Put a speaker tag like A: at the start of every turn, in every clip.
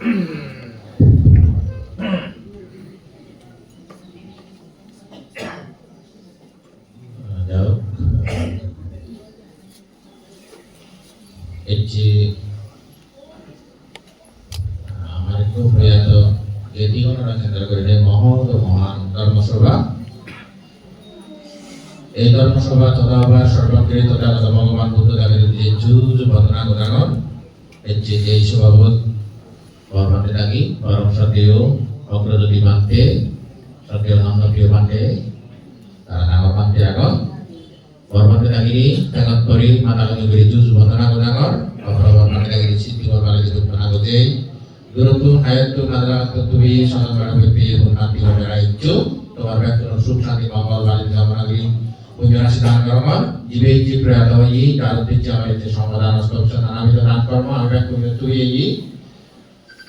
A: Mm-hmm. এই ধর্মসভা তথা সর্বক্রিয় তথাগত ভগবান বুদ্ধ দেবের যে যুজ বন্দনা গোদাগণ এর যে এই সভাপত বর্মাতে থাকি পরম সত্য অগ্রজ্যোতি মানতে সত্য নন্দ প্রিয় মানতে, তারা ডাঙৰ মানতে আগত বৰ্মাতে থাকি তেগত কৰি মাতা কৰি যুজ বন্দনা গোদাগণ বৰ্মাতে থাকি সিদ্ধিকৰ বালে যুগ আগতে গুরুত্ব, আয়ত্ত নাদরাত তুমি সনাতন ব্যক্তি উন্নতি হবে রাজ্য, তোমার ব্যক্তির সুখ, শান্তি, মঙ্গল বাড়ি জামনাগরি পুণ্যরাশি দান কর্ম জীবে যে প্রয়াত হই তার উদ্দেশ্যে আমার যে সমাধান অস্তবস নানাবিধ দান কর্ম আমি ব্যক্তি তুই এই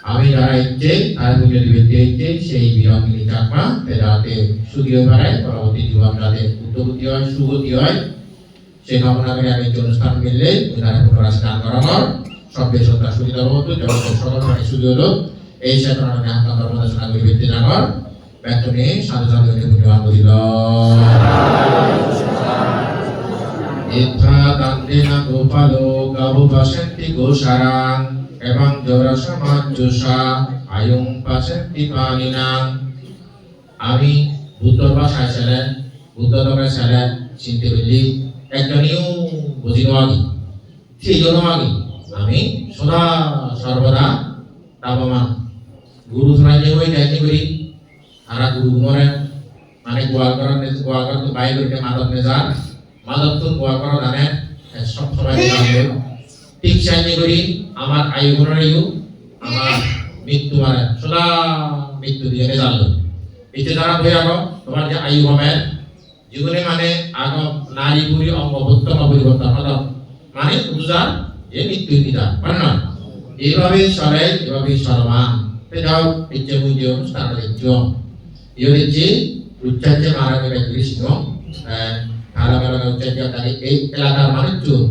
A: আমি যারা ইচ্ছে তার পুণ্য দিবে ইচ্ছে সেই বিরঙ্গিনী চাকমা যাতে সুখী হয়ে পরবর্তী জীবন যাতে উদ্যোগতি হয়, সুগতি হয়। সেই কামনা করে আমি অনুষ্ঠান মিললে উদাহরণ পুনরাশি দান করা আমার সভ্যের সত্তা সুবিধা হতো জগতের সকল প্রাণী সুখী হলো এই চেতনা আমি আহ্বান ধর্মদর্শনা করি ব্যক্তি জানর সাধু সাধু হইতে পুণ্যবান বুঝিল ইত্রা গোপালো গাবু গোসারাং, এবং আয়ুং পাশন্তি পানিনাং। আমি বুদ্ধর ভাষায় ছিলেন বুদ্ধ ধর্মের ছিলেন চিনতে পারলি একজনীয় বুঝিল আগে সেই জন্য আগে। আমি সদা সর্বদা তাপমান। গুরু শোনাইলে হয়ে যাইতে করি সারা গুরু মরে মানে গোয়ালকর গোয়ালকর তো বাই করতে মাধব নেজার মাধব তো গোয়ালকর জানে সব জানবে ঠিক চাইতে করি, আমার আয়ু গুণায়ু আমার মৃত্যু মানে সদা মৃত্যু দিয়ে জানলো এতে যারা বই আগ তোমার যে আয়ু হবে, জীবনে মানে আগ নারী পুরী অঙ্গ উত্তম পরিবর্তন হলো। মানে বুঝার যে মৃত্যু tidak pernah এইভাবে সবাই এভাবে সরমান যাও ইচ্ছে বুঝে অনুষ্ঠান লিখছো ইউনিটি യൂണിറ്റ് ഉച്ചയ്ക്ക് മാറാൻ കൃഷ്ണോ കാലകാലം উচ্চারণ তাকে এই এলাকার মানুষজন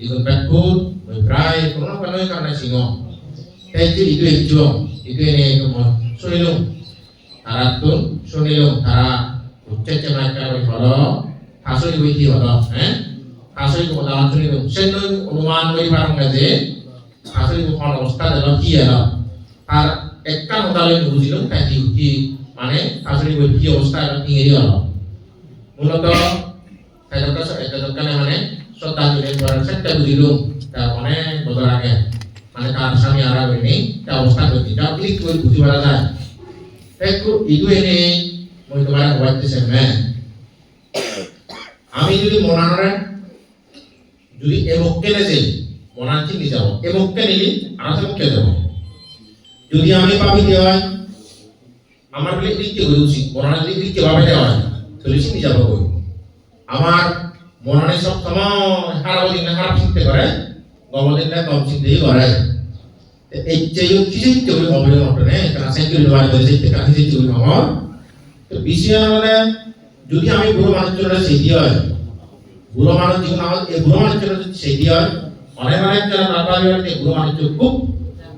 A: ইগুন ব্যাকুট ওই প্রায় কোনো কোনো কারণে সিংহ। তাই ইটু ইচ্ছু ইটু এনে শুনিল তারা তো শুনিল তারা উচ্চারণ একটা ওই হল হাসুরি বইটি হল হ্যাঁ? হাসুরি উদাহরণ শুনিল সেন অনুমান হই পারো না যে হাসুরি কোন অবস্থা দিল কি এলো আর একটা মোতালেক বুঝিল তাই কি মানে আসলে ওই কি অবস্থা এলো কি এরি হলো মূলত এতটা এতটা মানে শ্রদ্ধাঞ্জলি করার সেটা বুঝিল তা অনেক বছর আগে মানে তার স্বামী আর হয়নি তা অবস্থা করছি যা ক্লিক করে বুঝি পারা যায় একটু ইদু এনে মই তোমার হওয়াইতেছে ম্যাম আমি যদি মনানরে যদি এ মক্কেলে যাই মনাঞ্চি নিয়ে যাব এ মক্কে নিলি আনাতে মক্কে যাব যদি আমি পাবি দেওয়াই আমার লিখতে উচিত মনানে যদি লিখতে ভাবে সে নিয়ে যাব কই আমার মনানে সব সময় খারাপ দিন গমদিন না কম চিন্তাই করে। বাড়ি আমার। মানে যদি আমি মানুষের সেই দিয়ে হয়। বুড়ো মানুষ জীবন আমার বুড়ো যদি দিয়ে হয়। অনেক অনেক হয় এই বুড়ো খুব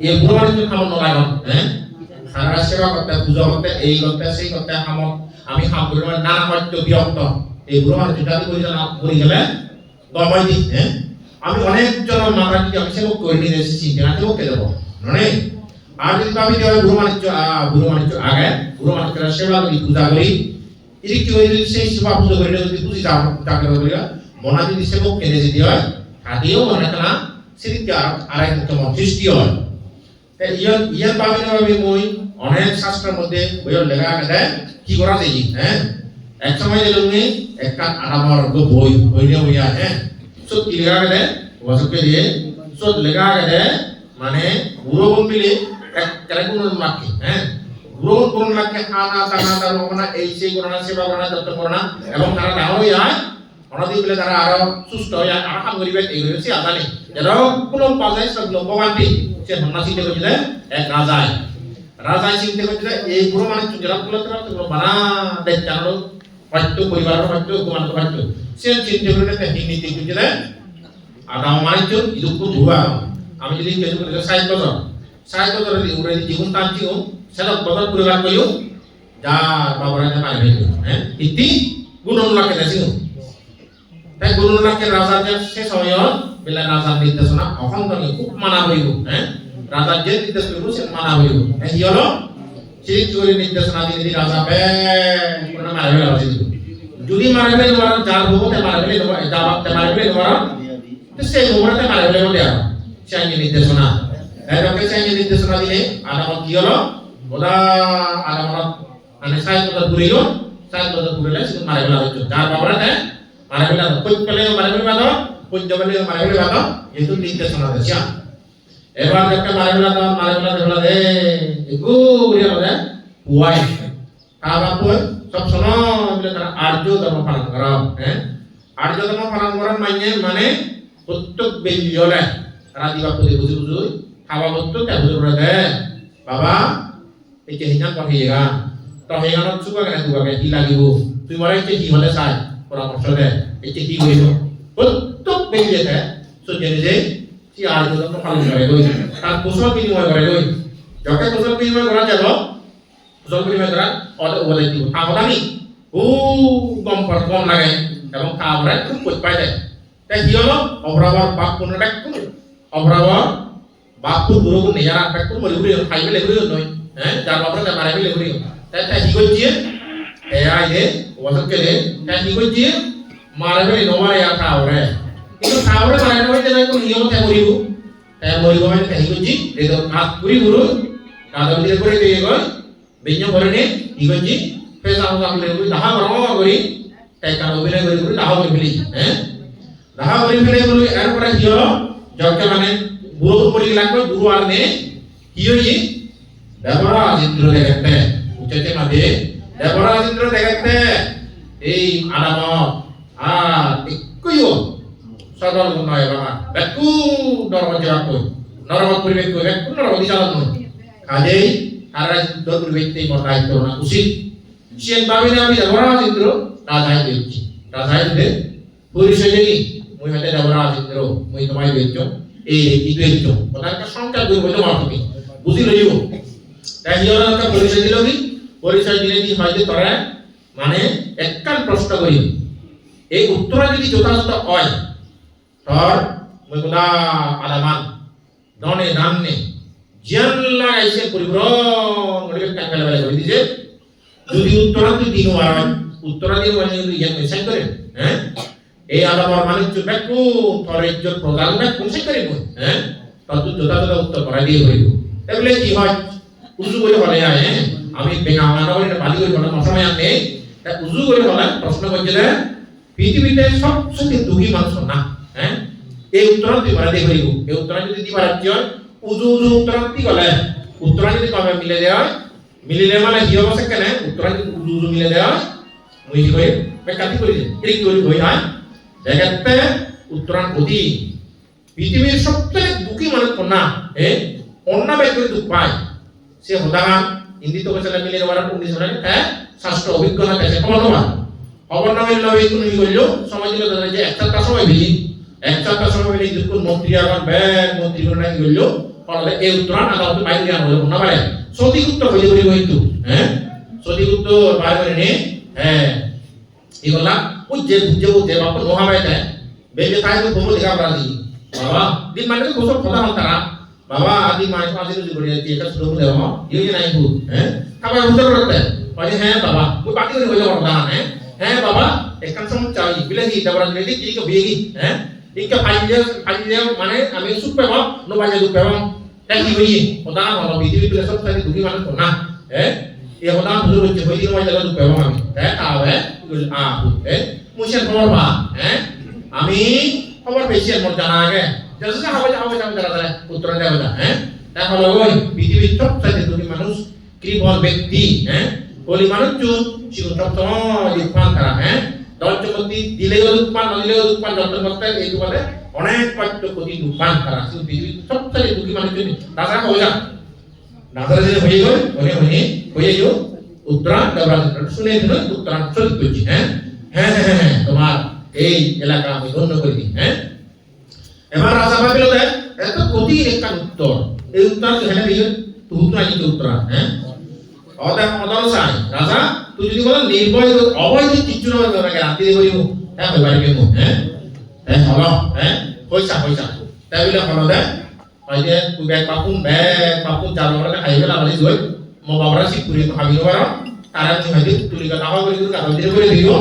A: এই বুড়ো মানুষের খাবার নলাগ হ্যাঁ? সারা সেবা করতে করতে এই করতে সেই করতে আমার আমি মানে নানা হয়তো বিরক্ত এই বুড়ো মানুষ যদি করি না করি গেলে দমাই দিই হ্যাঁ আমি অনেক জন মাথা কি আমি সেবক করে নিয়ে চিন্তা সেবককে দেবো যদি ভাবি যে বুড়ো মানুষ বুড়ো মানুষ আগে বুড়ো মানুষের সেবা করি পূজা করি ওই যদি সেই সেবা পুজো করে যদি চাকরি করি মনা যদি সেবক কেনে যদি হয় তাতেও অনেক না তোমার সৃষ্টি হয় ইয়ান ইয়ান পাবি না পাবি মই অনেক শাস্ত্রের মধ্যে বইয়ের লেখা আছে কি করা যায় হ্যাঁ এক সময় দিল তুমি একটা আনামর বই নিয়ে বইয়া হ্যাঁ সব কি লেখা গেলে ওয়াসকে দিয়ে। সব লেখা গেলে মানে বুড়ো মিলে এক কেরকম মাকে হ্যাঁ বোন মাকে আনা টানা টানা এই সেই করোনা সেবা করোনা যত্ন করোনা এবং তারা ডাঙর হয়ে যায় অনধিক বলে তারা আরও সুস্থ হয়ে আরও কাম করিবে এই হচ্ছে আদানি যারা কোনো পাজাই সব লম্ববান্তি সে হন্না চিন্তা করছিলে এক রাজায় রাজায় চিন্তা করছিলে এই বুড়ো মানে যারা বলে তারা তো বানা দেখ জানো পাঠ্য পরিবার পাঠ্য কুমার পাঠ্য সে চিন্তা করে একটা হিন্দি করছিলে আর গাঁও মানিচ্ছ ইদুকু ধুয়া আমি যদি কেউ করে ষাট বছর ষাট বছর উড়ে জীবন টানছিও সেটা বছর পরিবার কইও যা বাবার মানে ভেঙে হ্যাঁ ইতি গুণন লাখে দেখিও তাই গুণন লাখে রাজা যে সে সময় বেলা রাজার নির্দেশনা অহংকারী খুব মানা হইব হ্যাঁ রাজার যে নির্দেশ করব সে মানা হইব হ্যাঁ কি হলো সেই চুরি নির্দেশনা দিয়ে যদি রাজা বে কোনো মারা ফেলা হয়েছিল যদি মারা ফেলে তোমার যার হব তে মারা ফেলে তোমার যা তে মারা ফেলে তোমার তো সেই হবোতে মারা ফেলে বলে আর সেই নির্দেশনা তাই রকে সেই নির্দেশনা দিলে আদামত কি হলো ওদা আদামত মানে সাই কথা ঘুরিল সাই কথা ঘুরিলে সে মারা ফেলা হয়েছিল যার বাবারা তে ফেলা কই পেলে মারা ফেলে বাদ কই জবলে মারা ফেলে বাদ কিন্তু নির্দেশনা দিছে এবার একটা মারা ফেলা দাও মারা ফেলা ফেলা দে উড়িয়া বলে পুয়াই। কাবা পুয় সব সময় বলে তারা আর্য ধর্ম পালন করা হ্যাঁ। আর্য ধর্ম পালন করার মানে মানে প্রত্যেক বেঞ্জলে তারা দিবা পুজো, বুঝি বুঝুই খাওয়া বস্তু, তে বুঝে পড়ে দে বাবা এই কথা ইয়া তো হিনানত চুকা কেন চুকা কে কি লাগিব? তুই যে কি হলে চাই? পরামর্শ দে এই যে কি হইব প্রত্যেক বেঞ্জলে সজ্জে যে কি করে গই তার বিনিময় করে গই যকে কুশল বিনিময় করা যাব কুশল বিনিময় করা অর্ডার ওদের দিব সাবধানী ও গম পর কম লাগে এবং কাবরে খুব পাই দেয় তাই কি হলো? অপরাবর বাপ ব্যক্তি অপরাবর বাপু গুরু নিজেরা ব্যক্তি মরি ঘুরি খাইবে লেগুরি নয়। হ্যাঁ? যার বাপরে তা মারাইবে লেগুরি তাই তাই কি করছি? এ আই দে ওসব কে দে তাই কি করছি মারাইবে নমারে ইয়া কাবরে কিন্তু কাবরে মারাইবে হইতে নাই কোন নিয়ম তাই মরিব তাই মরিব মানে তাই করছি রে তো হাত পুরি গুরু কাদা দিয়ে করে দিয়ে গয় বেঞ্জ করে নে? কি করছি পেশা হোক লেগুরি দাহা গরম করি তাই কারণ অভিনয় করে করে দাহা করে ফেলি হ্যাঁ দাহা করে ফেলে বলে এরপরে কি হলো? যকে মানে বুড়ো পরি লাগবে বুড়ো আর নে? কি হই দেবরা ইন্দ্র দেখতে উচ্চতে মাঝে দেবরা ইন্দ্র দেখতে এই আদাম আর একইও সদল নয় বাবা বেকু নরম কই নরম পরিবেশ কই বেকু নরম নয় কাজেই তারা দর পরিবেশতেই মতাই করোনা উচিত। সিয়েন ভাবিলে আমি দেবরা ইন্দ্র রাজাই দিচ্ছি রাজাই দিলে পরিচয় দেখি মই হতে দেবরা ইন্দ্র মই তোমায় দিচ্ছ এই কি দিচ্ছ কথা একটা সংখ্যা দুই বলে মার বুঝি লইব? তাই একটা পরিচয় দিল কি? পরিচয় দিলে কি হয় যে তোরা মানে এককাল প্রশ্ন করি এই উত্তর যদি যথাযথ হয় তোর কোনা আলামান দনে নামনে জিয়ান লাগাইছে পরিভ্রম করে ফেলে ফেলে করে দিছে। যদি উত্তরা তুই দিন মারান উত্তরা দিয়ে মানে ইয়ান মেসাই করে হ্যাঁ এই আলামার মানে ব্যাকু তোর ইজ্জত প্রদান ব্যাকু সে করে বই হ্যাঁ তত যথাযথ উত্তর করা দিয়ে হইব তাহলে কি হয়? উজু করে বলে হ্যাঁ মানা বলে বালি করে বলে মশামাই আনে তা উজু করে বলে প্রশ্ন যে পৃথিবীতে সবচেয়ে দুঃখী মানুষ না হ্যাঁ এই উত্তর করা দিয়ে হইব এই উত্তর যদি দিবার রাজ্য উজু উজু উত্তর কি গলে উত্তর যদি কবে মিলে দেওয়া মিলিলে মানে কি হ'ব কেনে উত্তর যদি উজু উজু মিলে দেওয়া মুই কি কই বেকাতি করি ক্লিক করি হই হয় দেখাতে উত্তরাণ অতি পৃথিবীর সবচেয়ে দুঃখী মানুষ না এ অন্য ব্যক্তি দুঃখ পায় সে হতাগান হিন্দি তো কেসে মিলে দেওয়ার কোন দিশে হ্যাঁ শাস্ত্র অভিজ্ঞতা খবর না মিললে ওই কোনো সময় দিল দাদা যে একটা সময় বিলি একটা সময় বিলি দুঃখ মন্ত্রী আবার ব্যাগ মন্ত্রী করে নাকি করল ফলে এই উত্তরাণ আদালত বাইরে জ্ঞান হলো না পারে সঠিক উত্তর হয়ে যাবে কিন্তু হ্যাঁ সঠিক উত্তর বাইরে নে? হ্যাঁ এগুলা ওই যে যে যে বাপ নোহা বাইতে বেজে তাই তো বহু দি বাবা, দিন মানে তো কথা হল তারা করে যাচ্ছি এটা শুরু হলে হ্যাঁ? ইয়ে যে নাই ভূত হ্যাঁ? খাবার উত্তর করতে বলে হ্যাঁ বাবা, ওই বাকি করে হয়ে যাব দান হ্যাঁ? হ্যাঁ বাবা একখান সময় চাই, বিলে কি তারপর রেডি কি কে বিয়ে কি হ্যাঁ? ইনকা ফাইলে ফাইলে মানে আমি সুখ পাব নো বাজে দুঃখ পাব। তাই কি হই ওটা ভালো পৃথিবী বিলে সব সাথে দুঃখী মানুষ না হ্যাঁ? এই ওটা বুঝে হচ্ছে হই দিন বাজে দুঃখ পাব আমি হ্যাঁ? তাও হ্যাঁ আ হ্যাঁ? মুশে খবর পা হ্যাঁ? আমি খবর পেয়েছি মোর জানা আগে। যেসে হবে হবে যাবে যারা যারা উত্তর দেওয়া যায় হ্যাঁ তাহলে ওই পৃথিবীর সব সাথে দুঃখী মানুষ কৃপণ ব্যক্তি হ্যাঁ বলি মানুষ শিশুর সপ্তম উৎপান করা হ্যাঁ দলচমতি দিলেও উৎপান নদিলেও উৎপান যন্ত্র করতে এই বলে অনেক পাঠ্য ক্ষতি উৎপান করা কিন্তু পৃথিবীর সবচেয়ে দুঃখী মানুষ জন্য তাছাড়া হয়ে যা নাজারা যদি হয়ে গেল হয়ে হয়ে হয়ে যাও উত্তরাণ শুনে শুনে উত্তরাণ করছি হ্যাঁ হ্যাঁ হ্যাঁ হ্যাঁ তোমার এই এলাকা আমি ধন্য করে হ্যাঁ এবার রাজা ভাবিল যে এটা কঠিন একটা উত্তর। এই উত্তর হেনে বিয়ে তো উত্তর আনি উত্তর হ্যাঁ? অদা অদল চাই রাজা তুই যদি বলো নির্ভয় অবৈধ, কিচ্ছু না বলবে ওনাকে রাত্রি করিব হ্যাঁ পারিবে মো হ্যাঁ? হ্যাঁ হল হ্যাঁ? পয়সা পয়সা। তাই বলে হল দে হয় যে, তুই ব্যাগ পাপুন ব্যাগ পাপুন চার বলে খাইবে লাগালি গই মো বাবারা সিকুরি ভাবিব পার তারা তুমি হয়তো তুলি কথা করি কাগজ দিয়ে করে দিও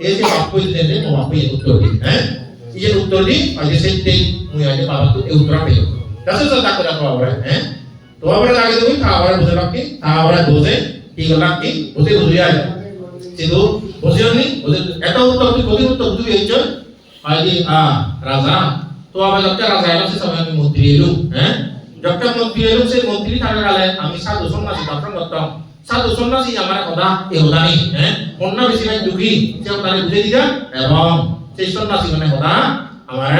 A: এই যে বাপ কই দেন মো বাপ এই উত্তর দি হ্যাঁ? এই উত্তর দি হয় যে সেই মুই হয় যে বাবা তো এই উত্তর পেয়ে দাসে তো তাকে রাখো বাবা হ্যাঁ তো আমরা আগে দেবো খাবার বুঝে রাখি খাবার বুঝে কি গলা কি বুঝে বুঝে আয় কিন্তু বুঝিওনি বুঝে এটা উত্তর তুই কত উত্তর তুই চল আইদি আ রাজা তো আবার যখন রাজা এলো সে সময় আমি মন্ত্রী এলো হ্যাঁ যখন মন্ত্রী এলো সেই মন্ত্রী থাকা কালে আমি সাধু সন্ন্যাসী তারপর করতাম সাধু সন্ন্যাসী আমার কথা এ হদানি হ্যাঁ অন্য বেশি ভাই দুঃখী সে তারে বুঝে দিগা এবং সেই সন্ন্যাসী মানে কথা আমার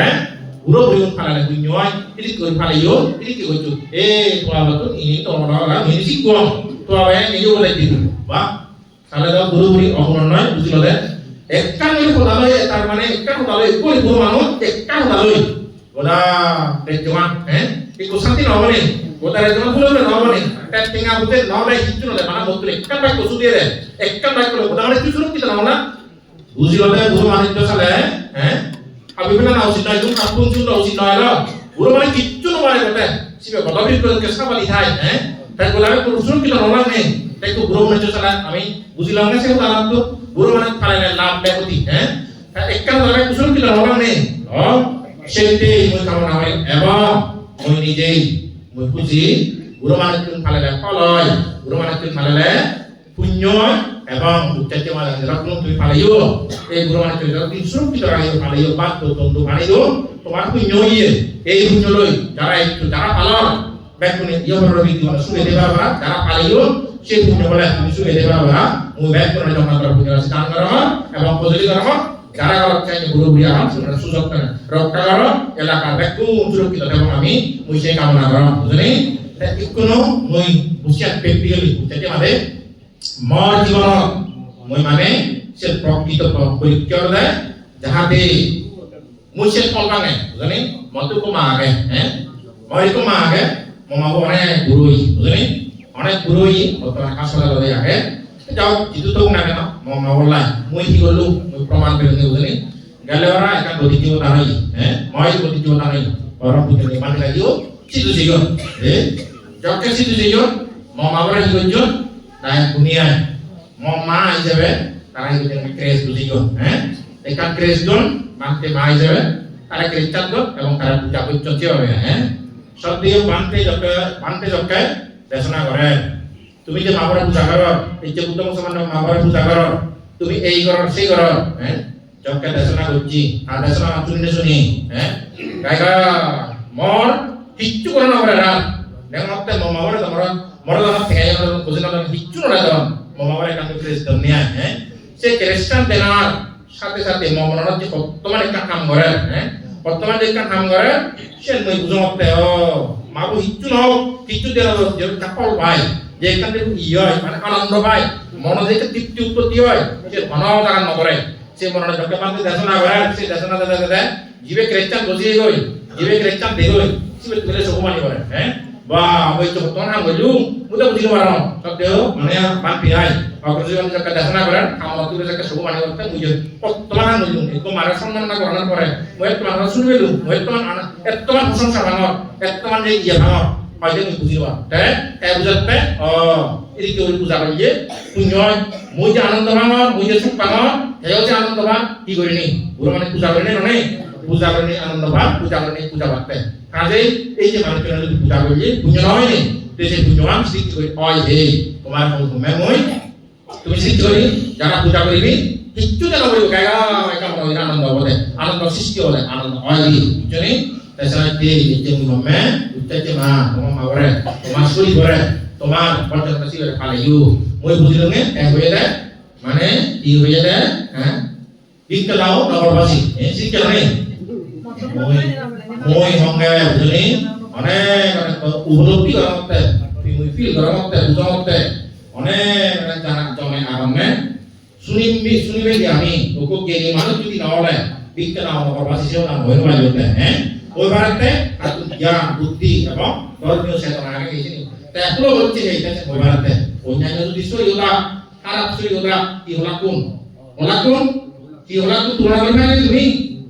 A: পুরো বইন ফালালে বুঝয় ইদি কই ফালাইও ইদি কি কইছো এ তো আবার তো ইনি তো ওরা মিনি শিখো তো আবার নিজে বলে দিবি বাহ তাহলে দাও পুরোপুরি অপমান নয় বুঝলো দে একটা মিল কথা তার মানে একটা কথা লয় কই পুরো মানুষ একটা কথা লয় ওদা রেজমান হ্যাঁ এই কোসান্তি নবনে ওদা রেজমান পুরো নবনে একটা টিঙ্গা বুতে নবে কিচ্ছু নলে মানে মত একটা বাক্য সুদিয়ে দে একটা বাক্য ওদা মানে কিছু রুকিত না না বুঝলো দে পুরো মানুষ তো সালে হ্যাঁ আমি বলে না উচিত নয় তুমি কাপুন চুন উচিত নয় ল পুরো মানে কিচ্ছু নয় কথা সিবে বিল করে সাবালি থাই হ্যাঁ তাই বলে আমি পুরো সুরকিত নলা নেই। তাই তো বুড়ো মনে চলা, আমি বুঝলাম না সে তালাম তো বুড়ো মানে ফালে লাভ ব্যাপতি হ্যাঁ একটা ধরে কুশল কি নলা নেই। সেতে মই কামনা হয় এবং মই নিজেই, মই খুঁজি বুড়ো মানে তুমি ফালে ফলয় বুড়ো মানে তুমি ফালে পুণ্য এবং উচ্চাতে মানে রত্ন তুমি ফালাইও এই মানে তুমি রত্ন সুরক্ষিত রাখিও ফালাইও বাদ তো তন্দু ফালাইও তোমার পুণ্য ইয়ে এই পুণ্য লই যারা একটু যারা পালন ব্যাকুনে ইয়মর রবি দিওয়ানা সুবে দেবা বারা যারা পালাইও সেই পুণ্য বলে তুমি সুবে দেবা বারা মু ব্যাকুনে জমা করা পুণ্য আছে এবং পজলি করা যারা গরক চাই গুরু বুড়ি আম সুন্দর সুযোগ করে রক্ষা কর এলাকা ব্যাকু সুরক্ষিত এবং আমি মুই সেই কামনা করা বুঝলি ইকোনো মুই বুঝিয়াত প্র্যাকটিক্যালি তেতে মানে মর জীবন মুই মানে সে প্রকৃত পরিচয় দেয় যাহাতে মুই সে কলকানে বুঝলি মতো কো মাগে হ্যাঁ মই কো মাগে মমাবো অনেক গুরুই বুঝলি অনেক গুরুই বর্তমান হাসপাতালে আগে যাও itu tuh nana no mau mau lah mau itu lu mau proman beli nih udah gale orang akan bodi jiwa tanah eh mau itu bodi jiwa tanah orang punya lima lagi oh situ sih eh jauh situ sih mau mau orang itu jon nah dunia mau ma ijabe karena itu yang kres jon eh ikan kres jon mante ma ijabe karena kericat jon এবং তারা পূজা করছে হবে হ্যাঁ সব দিয়ে বানতে যকে বানতে যকে দেশনা করে তুমি যে মাবরা পূজা করো এই যে উত্তম সমান মাবরা পূজা করো তুমি এই করো সেই করো হ্যাঁ চক্কা দেশনা করছি আর দেশনা শুনি শুনি হ্যাঁ গায়কা মর কিচ্ছু করে না করে রাত দেখো মতে মাবরা তোমার কিচ্ছু না দাও মাবরা কাম ফ্রেস দাও নিয়া হ্যাঁ সে খ্রিস্টান দেনার সাথে সাথে মমরণ যে বর্তমান একটা কাম করে হ্যাঁ বর্তমান যে একটা কাম করে সে মই বুঝো মতে ও মাবু কিচ্ছু না কিচ্ছু দেনা যে চাপল ভাই যে এখান থেকে ই মানে আনন্দ পায় মনে থেকে তৃপ্তি উৎপত্তি হয় সে ঘনাও টাকা নকরে সে মনে যকে পান্তে দেশনা করে সে দেশনা দেশে দেশে জীবে খ্রিস্টান বসিয়ে গই জীবে খ্রিস্টান দে গই সিবে তুলে সকুমানি করে হ্যাঁ বা ওই তো তোমার নাম বললু মুদে বুঝিতে পারো সব দেহ মানে মান পিহাই অগ্রজীবন যকে দেশনা করে খাওয়া তুলে যকে সকুমানি করতে মুজে তোমার নাম বললু একো মারা সম্মান না গ্রহণ করে মই তোমার শুনবেলু মই তোমার এত তোমার প্রশংসা ভাঙর এত তোমার যে ইয়ে ভাঙর হয়তো তুমি বুঝিবা তাই তাই বুঝাতে ও এদিকে ওই পূজা করিয়ে পুণ্য মই যে আনন্দ ভাঙর মই যে সুখ ভাঙর হেও যে আনন্দ ভাগ কি করিনি পুরো মানে পূজা করিনি নয় পূজা করিনি আনন্দ ভাগ পূজা করিনি পূজা ভাগতে কাজেই এই যে মানুষের যদি পূজা করিয়ে পুণ্য নয় নি তো সেই পুণ্যবান সৃষ্টি করি, অয় হে, তোমার মই। তুমি সৃষ্টি করি যারা পূজা করিবি কিচ্ছু যেন করিব গায়গা একা মনে আনন্দ হবে আনন্দ সৃষ্টি হবে আনন্দ হয় বুঝলি তাছাড়া তে যে মে উচ্চাতে মা তোমার মা বরে তোমার শরী বরে তোমার পর্যন্ত সিলে ফালে ইউ। মই বুঝিলো নে এক হয়ে যায় মানে কি হয়ে যায় হ্যাঁ? দাও নগরবাসী এই শিক্ষা নেই মই মই সঙ্গে বুঝলি অনেক উপলব্ধি করা মতে তুমি ফিল করা মতে বুঝা মতে অনেক জানা জমে আরামে শুনিবি শুনিবে যে আমি ওকে জ্ঞানী মানুষ যদি না হলে বিজ্ঞান নগরবাসী সেও না হয়ে পারে হ্যাঁ ওই তুমি জ্ঞান বুদ্ধি এবং ধর্মীয় চেতনা আগে তা এখনও হচ্ছে এইটা মোবাইলতে অন্যান্য যদি সইলা খারাপ সইলা কি হলা কোন হলা কোন কি হলা কোন তুলনা করবে না তুমি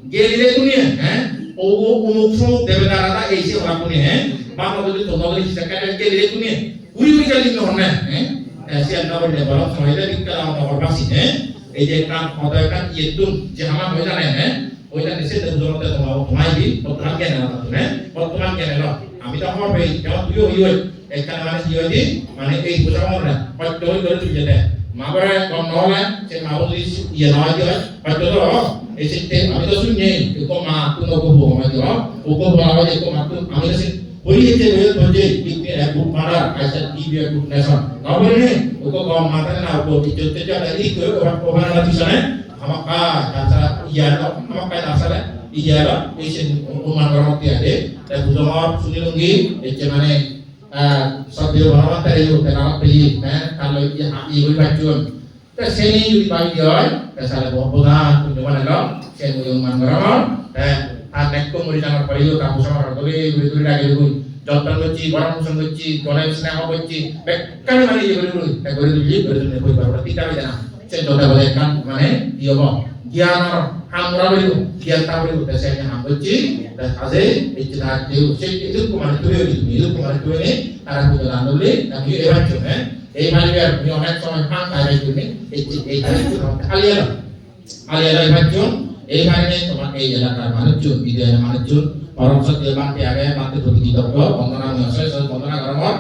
A: গিয়ে দিলে তুমি হ্যাঁ? ও অমুক সমুক দেবে দাঁড়াটা এই সে হলা কোন হ্যাঁ? বাংলা যদি তোমাদের শিক্ষা গিয়ে দিলে তুমি উড়ি উড়ি গেলি হনে হ্যাঁ? সে না বলে সময় দেবে বিজ্ঞান আমার বাসি হ্যাঁ? এই যে কান কথা কান ইয়েতুন যে আমার হয়ে? জানে হ্যাঁ ওইটা নিচে জনতে তোমার তোমায় দি বর্তমান জ্ঞানে না তুমি বর্তমান জ্ঞানে না আমি তো আমার ভাই যেমন তুইও ইয়ে এখানে মানে কি হয় মানে এই বোঝা মনে হয়তো হই করে তুই যেতে মা বাবা কম নহলে সে মা যদি ইয়ে নয় দিয়ে হয়তো তো এই সিস্টেম আমি তো শুনি কো মা তুই নকো বো আমি তো ও কো বলা হয় কো মা তুই আমি তো পরিয়েছে হয়ে ধরে ইপি বুক মারা আইসা ইবি বুক নেশন না বলে ও কো কম মাথা না ও কো চলতে চলে এই কো ও বানা না দিছনে amaka dasar iya lo amaka dasar iya lo isin uman orang tiade dan bujomor suni lunggi peli eh kalau iya haki wi bacun ta seni yudi bai dioi ta sala bo boda kunyo mana lo sen yo man garama dan anek ko muri jangan pari yo kapu sama rotole wi turi lagi wi যত্ন করছি গরম পোষণ করছি গলায় স্নেহ করছি বেকারে মানে ইয়ে করে বলি তা করে দিলি করে দিলে বই পারব তিনটা বেজে না সে যথা বলে কান মানে কি হব জ্ঞান হামরা বলিব সে হাম করছি তা কাজে, এই যে তার যে সে itu মানে তুই তুমি itu নে আর আমি তো জানো বলে, আমি এবার চলে এই মানে আর তুমি অনেক সময় ফান খাই তুমি এই খালি এলো এবার এই মানে তোমার এই এলাকার মানুষজন বিদ্যালয়ের মানুষজন, পরম সত্য বান্তি আগে বান্তি প্রতি কৃতজ্ঞ বন্দনা আমি বন্দনা গরমত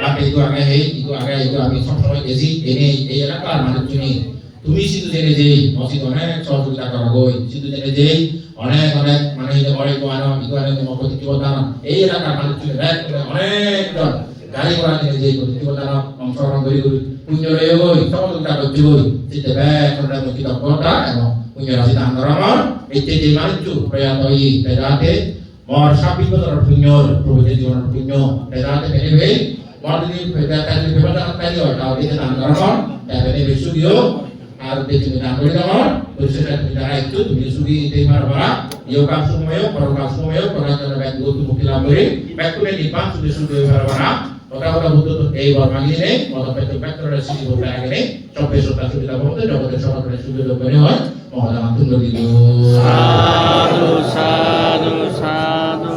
A: বান্তি itu আগে এই itu আগে itu আমি সবসময় গেছি, এনে এই এলাকার মানুষজনই তুমি শুধু জেনে যেই মসজিদ অনেক সহযোগিতা করা গই শুধু জেনে যেই অনেক অনেক মানে এই বড় গোয়ানো ইগোয়ানো তোমার প্রতিযোগিতা এই এলাকার মানুষজন এক করে অনেকজন গাড়ি ঘোড়া নিয়ে যেই প্রতিযোগিতা অংশগ্রহণ করি করি। রয়ে গই সহযোগিতা করছি গই সেটা ব্যাগ করে কৃতজ্ঞতা এবং punya rasa tanggaramar itu di maju prayatoi pedate mor sapi betul punya provinsi jualan punya pedate anyway mor ini pedate ini pedate apa tadi oh tahu ভারতে তুমি নাগরিক হও তো সেক্ষেত্রে যারা ইচ্ছুক তুমি সুবি দেবার ভরা ইয়োগা সময় পরকাল সময় পরাজন ব্যক্তি গতি মুক্তি লাভ করে ব্যক্তিকে নিপান সুবি সুবি দেবার ভরা কথা কথা বুদ্ধ তো এই বর মাগিলে পদপেত ব্যক্তিরা সিদ্ধি বলতে আগলে চব্বিশ শতা সুবিধা ভক্ত জগতের সকলে সুযোগ করে হয়। মহাদামাতুল নদী
B: সাধু সাধু সাধু।